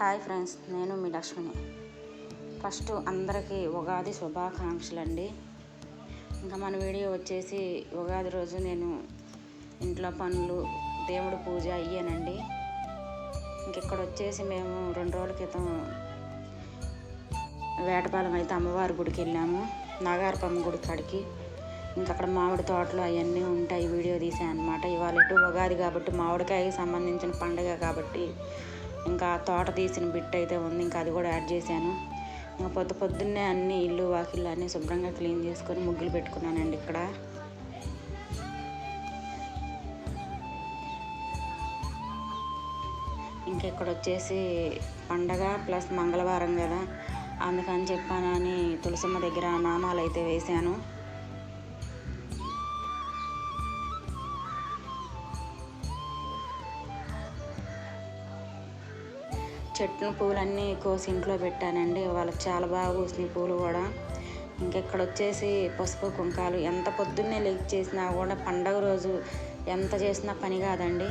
Hi friends నేను మీ లక్ష్మిని. First అందరికీ ఉగాది శుభాకాంక్షలు అండి ఇంకా మన వీడియో వచ్చేసి ఉగాది రోజు నేను ఇంట్లో పనులు దేవుడు పూజ అయ్యానండి. ఇంకెక్కడ వచ్చేసి మేము రెండు రోజుల క్రితం వేటపాలెం అయితే అమ్మవారి గుడికి వెళ్ళాము నాగార్పమ్మ గుడి కాడికి. ఇంకా అక్కడ మామిడి తోటలు అవన్నీ ఉంటాయి వీడియో తీసాను అనమాట ఇవాళ ఇటు ఉగాది కాబట్టి మామిడికాయకి సంబంధించిన పండుగ కాబట్టి ఇంకా తోట తీసిన బిట్ అయితే ఉంది ఇంకా అది కూడా యాడ్ చేశాను. ఇంకా పొద్దు పొద్దున్నే అన్ని ఇల్లు వాకిళ్ళు అన్నీ శుభ్రంగా క్లీన్ చేసుకొని ముగ్గులు పెట్టుకున్నానండి ఇక్కడ. ఇంకా ఇక్కడ వచ్చేసి పండగ ప్లస్ మంగళవారం కదా అందుకని చెప్పానని తులసమ్మ దగ్గర నామాలు అయితే వేశాను. చెట్టు పూలన్నీ కోసి ఇంట్లో పెట్టానండి. వాళ్ళకి చాలా బాగా పూసినాయి పూలు కూడా. ఇంకెక్కడ వచ్చేసి పసుపు కుంకాలు ఎంత పొద్దున్నే లేచి చేసినా కూడా పండగ రోజు ఎంత చేసినా పని కాదండి.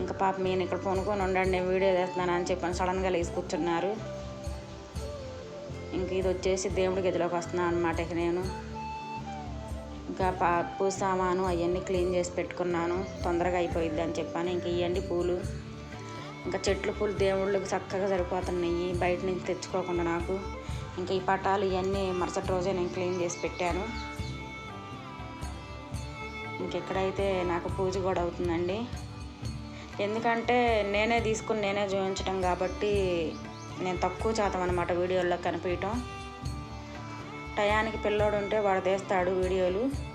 ఇంకా పాప నేను ఇక్కడ కొనుక్కొని ఉండండి నేను వీడియో చేస్తున్నాను అని చెప్పాను సడన్గా లేచి కూర్చున్నారు. ఇంక ఇది వచ్చేసి దేవుడి గదిలోకి వస్తున్నాను అనమాట ఇక నేను. ఇంకా పప్పు సామాను అవన్నీ క్లీన్ చేసి పెట్టుకున్నాను. తొందరగా అయిపోయిద్ది అని చెప్పాను. ఇంక ఇవ్వండి పూలు. ఇంకా చెట్లు పూలు దేవుళ్ళకి చక్కగా సరిపోతున్నాయి. బయట నుంచి తెచ్చుకోకుండా నాకు. ఇంకా ఈ పటాలు ఇవన్నీ మరుసటి రోజే నేను క్లీన్ చేసి పెట్టాను. ఇంకెక్కడైతే నాకు పూజ కూడా అవుతుందండి. ఎందుకంటే నేనే తీసుకుని నేనే చూపించడం కాబట్టి నేను తక్కువ శాతం అనమాట వీడియోల్లో కనిపించటం. టయానికి పిల్లోడు ఉంటే వాడు తీస్తాడు వీడియోలు.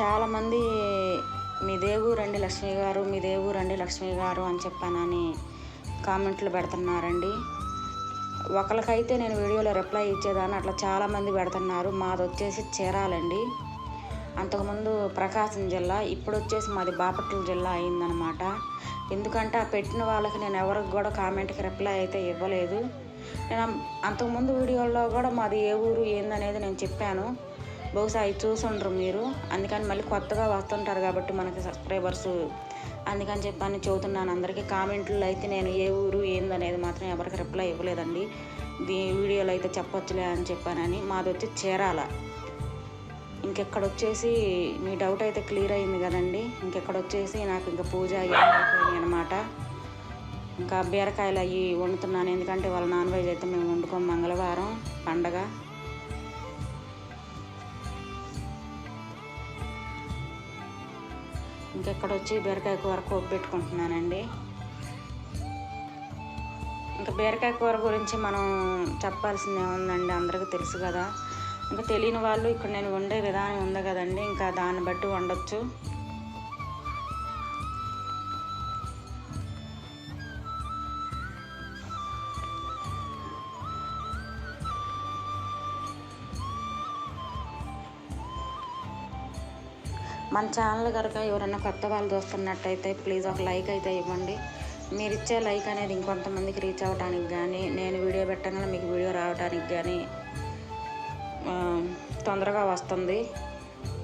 చాలామంది మీ దేవు రండి లక్ష్మి గారు మీ దేవు రండి లక్ష్మి గారు అని చెప్పానని కామెంట్లు పెడుతున్నారండి. ఒకరికైతే నేను వీడియోలో రిప్లై ఇచ్చేదాన్ని అట్లా చాలామంది పెడుతున్నారు. మాది వచ్చేసి చీరాలండి. అంతకుముందు ప్రకాశం జిల్లా ఇప్పుడు వచ్చేసి మాది బాపట్ల జిల్లా అయిందనమాట. ఎందుకంటే ఆ పెట్టిన వాళ్ళకి నేను ఎవరికి కూడా కామెంట్కి రిప్లై అయితే ఇవ్వలేదు. నేను అంతకుముందు వీడియోలో కూడా మాది ఏ ఊరు ఏందనేది నేను చెప్పాను. బహుశా అవి చూసుండ్రు మీరు. అందుకని మళ్ళీ కొత్తగా వస్తుంటారు కాబట్టి మనకి సబ్స్క్రైబర్స్. అందుకని చెప్పని చెబుతున్నాను. అందరికీ కామెంట్లో అయితే నేను ఏ ఊరు ఏందనేది మాత్రం ఎవరికి రిప్లై ఇవ్వలేదండి. వీడియోలో అయితే చెప్పొచ్చులే అని చెప్పానని. మాది వచ్చి చీరాల. ఇంకెక్కడ వచ్చేసి మీ డౌట్ అయితే క్లియర్ అయింది కదండి. ఇంకెక్కడ వచ్చేసి నాకు ఇంకా పూజ అయిపోయింది అనమాట ఇంకా బీరకాయలు అవి వండుతున్నాను. ఎందుకంటే వాళ్ళ నాన్ వెజ్ అయితే మేము వండుకోం మంగళవారం పండగ. ఇంకెక్కడ వచ్చి బీరకాయ కూర కోపి పెట్టుకుంటున్నానండి ఇంకా బీరకాయ కూర గురించి మనం చెప్పాల్సింది ఏముందండి అందరికీ తెలుసు కదా. ఇంకా తెలియని వాళ్ళు ఇక్కడ నేను వండే విధానం ఉంది కదండి ఇంకా దాన్ని బట్టి వండొచ్చు. మన ఛానల్ కనుక ఎవరైనా కొత్త వాళ్ళు చూస్తున్నట్టయితే ప్లీజ్ ఒక లైక్ అయితే ఇవ్వండి. మీరు ఇచ్చే లైక్ అనేది ఇంకొంతమందికి రీచ్ అవ్వడానికి కానీ నేను వీడియో పెట్టగానే మీకు వీడియో రావడానికి కానీ తొందరగా వస్తుంది.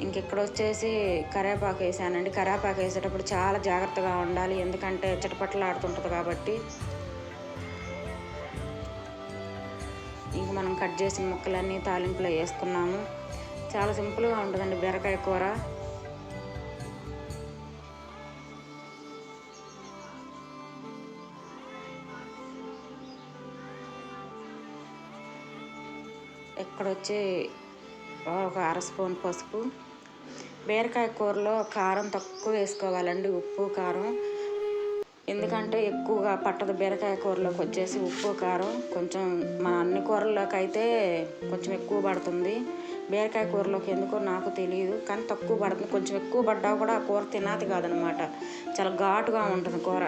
ఇంకెక్కడ వచ్చేసి కరేపాకు వేసానండి. కరేపాకు వేసేటప్పుడు చాలా జాగ్రత్తగా ఉండాలి. ఎందుకంటే చిటపట్లు ఆడుతుంటుంది కాబట్టి. ఇంక మనం కట్ చేసిన ముక్కలన్నీ తాలింపులో వేసుకున్నాము. చాలా సింపుల్గా ఉంటుందండి బీరకాయ కూర. ఇక్కడొచ్చి ఒక అర స్పూన్ పసుపు. బీరకాయ కూరలో కారం తక్కువ వేసుకోవాలండి ఉప్పు కారం. ఎందుకంటే ఎక్కువగా పట్టదు బీరకాయ కూరలోకి వచ్చేసి ఉప్పు కారం. కొంచెం మన అన్ని కూరల్లోకి అయితే కొంచెం ఎక్కువ పడుతుంది. బీరకాయ కూరలోకి ఎందుకో నాకు తెలియదు కానీ తక్కువ పడుతుంది. కొంచెం ఎక్కువ పడ్డా కూడా ఆ కూర తినాది కాదనమాట. చాలా ఘాటుగా ఉంటుంది కూర.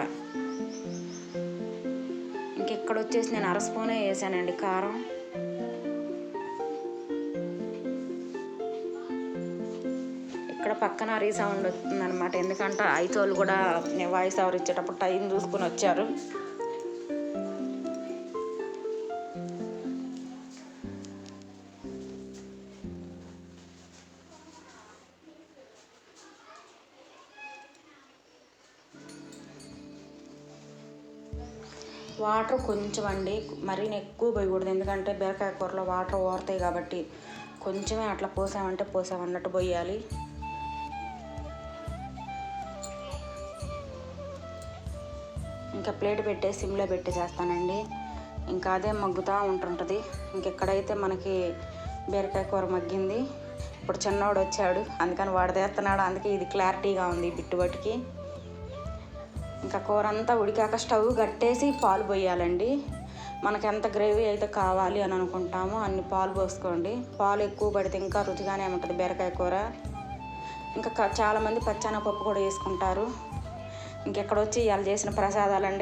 ఇంకెక్కడ వచ్చేసి నేను అర స్పూనే వేసానండి కారం. అక్కడ పక్కన రీసౌండ్ వస్తుంది అనమాట ఎందుకంటే ఐతోలు కూడా వాయిస్ ఓవర్ ఇచ్చేటప్పుడు టైం చూసుకుని వచ్చారు. వాటర్ కొంచెం అండి మరీ ఎక్కువ పోయకూడదు. ఎందుకంటే బీరకాయ కూరలో వాటర్ ఓరుతాయి కాబట్టి కొంచెమే అట్లా పోసామంటే పోసామన్నట్టు పోయాలి. ఇంకా ప్లేట్ పెట్టే సిమ్లో పెట్టి చేస్తానండి. ఇంకా అదే మగ్గుతూ ఉంటుంటుంది. ఇంకెక్కడైతే మనకి బీరకాయ కూర మగ్గింది ఇప్పుడు చిన్నవాడు వచ్చాడు. అందుకని వాడదేస్తున్నాడు అందుకే ఇది క్లారిటీగా ఉంది బిట్టుబట్టికి ఇంకా కూర అంతా ఉడికాక స్టవ్ కట్టేసి పాలు పోయాలండి. మనకి ఎంత గ్రేవీ అయితే కావాలి అని అనుకుంటామో అన్ని పాలు పోసుకోండి. పాలు ఎక్కువ పడితే ఇంకా రుచిగానే ఉంటుంది బీరకాయ కూర. ఇంకా చాలామంది చాలామంది పచ్చెనగపప్పు కూడా వేసుకుంటారు. ఇంకెక్కడ వచ్చి ఇవాళ చేసిన ప్రసాదాలండి.